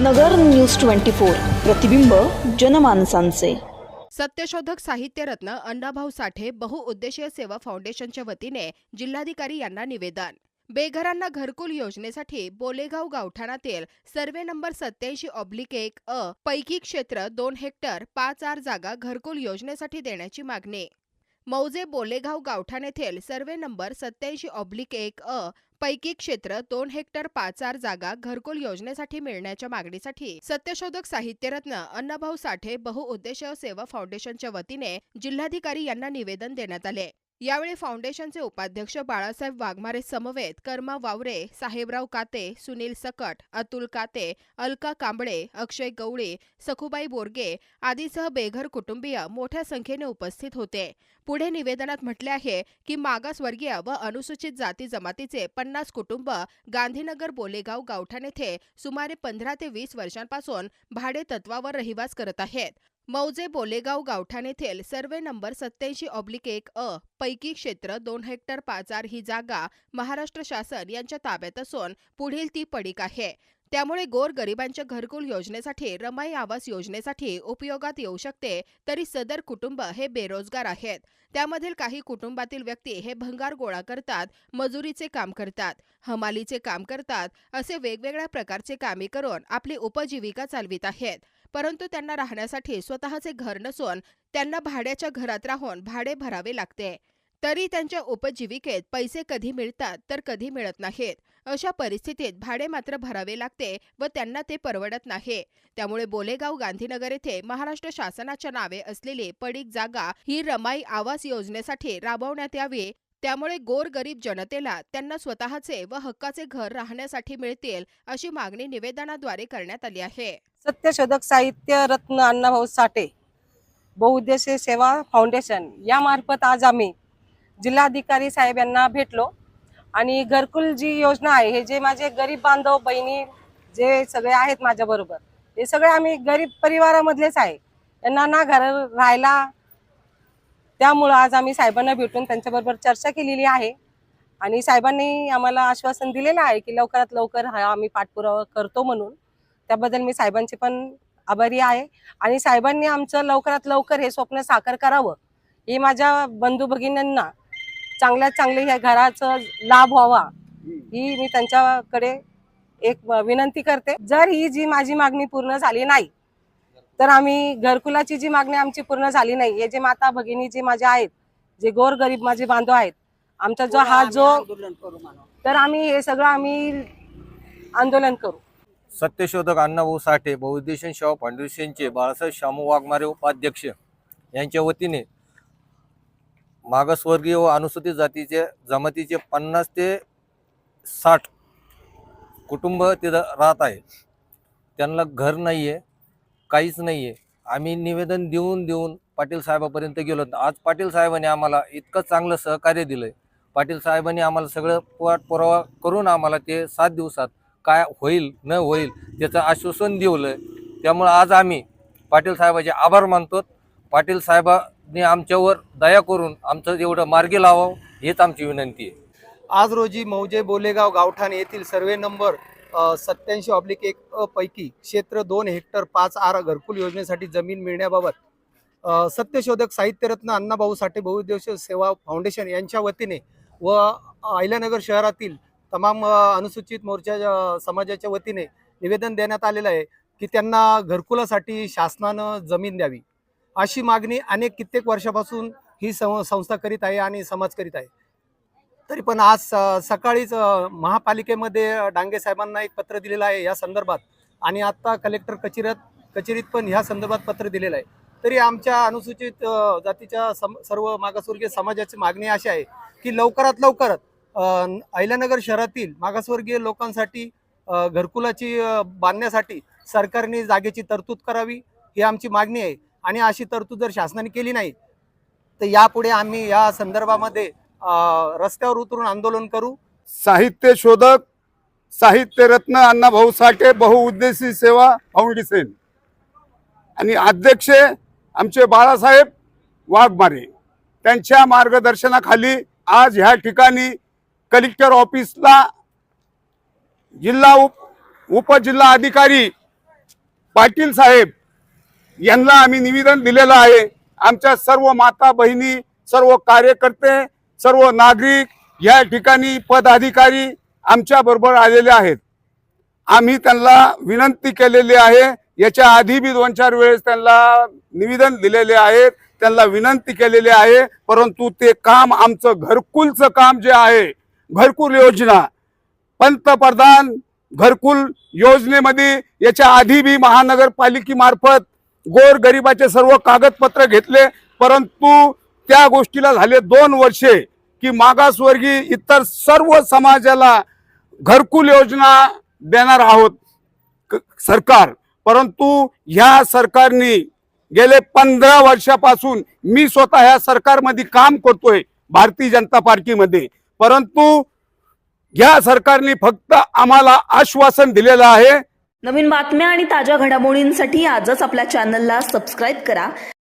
नगर news twenty four. प्रतिबिंब जनमानसांचे. सत्यशोधक साहित्यरत्न अण्णाभाऊ साठे बहुउद्देशीय सेवा फाउंडेशनच्या वतीने जिल्हाधिकारी यांना निवेदन. बेघरांना घरकुल योजनेसाठी बोलेगाव गावठाणातील सर्वे नंबर सत्याऐंशी ऑब्लिक एक अ पैकी क्षेत्र दोन हेक्टर पाच आर जागा घरकुल योजनेसाठी देण्याची मागणी. मौजे बोलेगाव गावठाण येथील सर्वे नंबर सत्याऐंशी ऑब्लिक एक अ पैकी क्षेत्र दोन हेक्टर पाचार जागा घरकुल योजनेसाठी मिळण्याच्या मागणीसाठी सत्यशोधक साहित्यरत्न अण्णाभाऊ साठे बहुउद्देशीय सेवा फाउंडेशनच्या वतीने जिल्हाधिकारी यांना निवेदन देण्यात आले. यावेळी फाउंडेशनचे उपाध्यक्ष बाळासाहेब वाघमारे समवेत कर्मा वावरे साहेबराव काते सुनील सकट अतुल काते अलका कांबळे अक्षय गवळे सखुबाई बोरगे आदीसह बेघर कुटुंबीय मोठ्या संख्येने उपस्थित होते. पुढे निवेदनात म्हटले आहे की मागासवर्गीय व अनुसूचित जाती जमातीचे पन्नास कुटुंब गांधीनगर बोलेगाव गावठाण येथे सुमारे पंधरा ते वीस वर्षांपासून भाडे तत्वावर रहिवास करत आहेत. मौजे बोलेगाव गावठाण येथील सर्वे नंबर सत्याऐंशी ऑब्लिक एक अ पैकी क्षेत्र दोन हेक्टर पाचार ही जागा महाराष्ट्र शासन यांच्या ताब्यात असून पुढील ती पडीक आहे. त्यामुळे गोर गरिबांच्या घरकुल योजनेसाठी रमाई आवास योजनेसाठी उपयोगात येऊ शकते तरी सदर कुटुंब हे बेरोजगार आहेत. त्यामधील काही कुटुंबातील व्यक्ती हे भंगार गोळा करतात मजुरीचे काम करतात हमालीचे काम करतात असे वेगवेगळ्या प्रकारचे कामे करून आपली उपजीविका चालवित आहेत. परंतु त्यांना राहण्यासाठी स्वतःचे घर नसून त्यांना भाड्याच्या घरात राहून भाडे भरावे लागते. तरी त्यांच्या उपजीविकेत पैसे कधी मिळतात तर कधी मिळत नाहीत. अशा परिस्थितीत भाडे मात्र भरावे लागते व त्यांना ते परवडत नाही. त्यामुळे बोलेगाव गांधीनगर येथे महाराष्ट्र शासनाच्या नावे असलेली पडीक जागा ही रमाई आवास योजनेसाठी राबवण्यात यावी त्यामुळे गोर गरीब जनतेला त्यांना स्वतःचे व हक्काचे घर राहण्यासाठी मिळतील अशी मागणी निवेदनाद्वारे करण्यात आली आहे. सत्यशोधक साहित्य रत्न अण्णाभाऊ साठे बहुउद्देशीय सेवा फाउंडेशन यामार्फत आज आम्ही जिल्हाधिकारी साहेब यांना भेटलो. आणि घरकुल जी योजना आहे हे जे माझे गरीब बांधव बहिणी जे सगळे आहेत माझ्या बरोबर हे सगळे आम्ही गरीब परिवारामधलेच आहे. यांना ना घर राहायला त्यामुळं आज आम्ही साहेबांना भेटून त्यांच्याबरोबर चर्चा केलेली आहे. आणि साहेबांनी आम्हाला आश्वासन दिलेलं आहे की लवकरात लवकर हा आम्ही पाठपुरावा करतो म्हणून. त्याबद्दल मी साहेबांचे पण आभारी आहे. आणि साहेबांनी आमचं लवकरात लवकर हे स्वप्न साकार करावं. हे माझ्या बंधू भगिनींना चांगल्यात चांगले ह्या घराचा लाभ व्हावा ही मी त्यांच्याकडे एक विनंती करते. जर ही जी माझी मागणी पूर्ण झाली नाही तर आम्ही घरकुलाची जी मागणी आमची पूर्ण झाली नाही हे जे माता भगिनी जे माझे आहेत जे गोर गरीब माझे बांधव आहेत आमचा जो हा जो तर आम्ही हे सगळं आम्ही आंदोलन करू. सत्यशोधक अण्णाभाऊ साठे बहुउद्देशीय सेवा फाउंडेशनचे बाळासाहेब शामू वाघमारे उपाध्यक्ष यांच्या वतीने मागासवर्गीय व अनुसूचित जातीचे जमातीचे पन्नास ते साठ कुटुंब तिथं राहत आहे त्यांना घर नाही आहे काहीच नाही आहे आम्ही निवेदन देऊन देऊन पाटील साहेबापर्यंत गेलो आज पाटील साहेबांनी आम्हाला इतकं चांगलं सहकार्य दिलं आहे पाटील साहेबांनी आम्हाला सगळं पाठपुरावा करून आम्हाला ते सात दिवसात काय होईल न होईल त्याचं आश्वासन दिवलं त्यामुळं आज आम्ही पाटील साहेबाचे आभार मानतो. पाटील साहेबांनी आमच्यावर दया करून आमचं एवढं मार्गी लावावं हेच आमची विनंती आहे. आज रोजी मौजे बोलेगाव गावठाण येथील सर्वे नंबर सत्याऐंशी ऑब्लिक एक पैकी क्षेत्र दोन हेक्टर पाच आर घरकुल योजनेसाठी जमीन मिळण्याबाबत सत्यशोधक साहित्यरत्न अण्णाभाऊ साठे बहुउद्देशीय सेवा फाउंडेशन यांच्या वतीने व अहिल्यानगर शहरातील तमाम अनुसूचित मोर्चा समाजाच्या वतीने निवेदन देण्यात आलेलं आहे की त्यांना घरकुलासाठी शासनानं जमीन द्यावी. अशी मागणी अनेक कित्येक वर्षापासून ही सं संस्था करीत आहे आणि समाज करीत आहे. तरी पण आज स- सकाळीच महापालिकेमध्ये डांगे साहेबांना एक पत्र दिलेलं आहे या संदर्भात. आणि आत्ता कलेक्टर कचेरीत कचेरीत पण ह्या संदर्भात पत्र दिलेलं आहे. तरी आमच्या अनुसूचित जातीच्या सम सर्व मागासवर्गीय समाजाची मागणी अशी आहे की लवकरात लवकर अहिल्यानगर शहरातील मागासवर्गीय लोकांसाठी घरकुलाची बांधण्यासाठी सरकारने जागेची तरतूद करावी ही आमची मागणी आहे. आणि अशी तरतूद जर शासनाने केली नाही तर यापुढे आम्ही या संदर्भामध्ये रस्त्यावर उतरून आंदोलन करू. साहित्य शोधक साहित्य रत्न अण्णाभाऊ साठे बहुउद्देशी सेवा फाउंडेशन आणि अध्यक्ष आमचे बाळासाहेब वाघमारे. त्यांच्या मार्गदर्शनाखाली आज ह्या ठिकाणी कलेक्टर ऑफिसला जिल्हा उप उपजिल्हा अधिकारी पाटील साहेब यांना आम्ही निवेदन दिलेलं आहे. आमच्या सर्व माता बहिणी सर्व कार्यकर्ते सर्व नागरिक या ठिकाणी पदाधिकारी आमच्या बरोबर आलेले आहेत. आम्ही त्यांना विनंती केलेली आहे. याच्या आधी बी दोन चार वेळेस त्यांना निवेदन दिलेले आहेत. त्यांना विनंती केलेली आहे. परंतु ते काम आमचं घरकुलचं काम जे आहे घरकुल योजना पंतप्रधान घरकुल योजनेमध्ये याच्या आधी बी महानगरपालिकेमार्फत गोर गरिबाचे सर्व कागदपत्र घेतले. परंतु त्या गोष्टीला झाले दोन वर्षे की मागासवर्गीय इतर सर्व समाजाला घरकुल योजना देणार आहोत सरकार. परंतु ह्या सरकारने गेले पंधरा वर्षापासून मी स्वतः ह्या सरकारमध्ये काम करतोय भारतीय जनता पार्टीमध्ये. परंतु या सरकारने फक्त आम्हाला आश्वासन दिलेलं आहे. नवीन बातम्या आणि ताज्या घडामोडींसाठी आजच आपल्या चॅनलला सबस्क्राईब करा.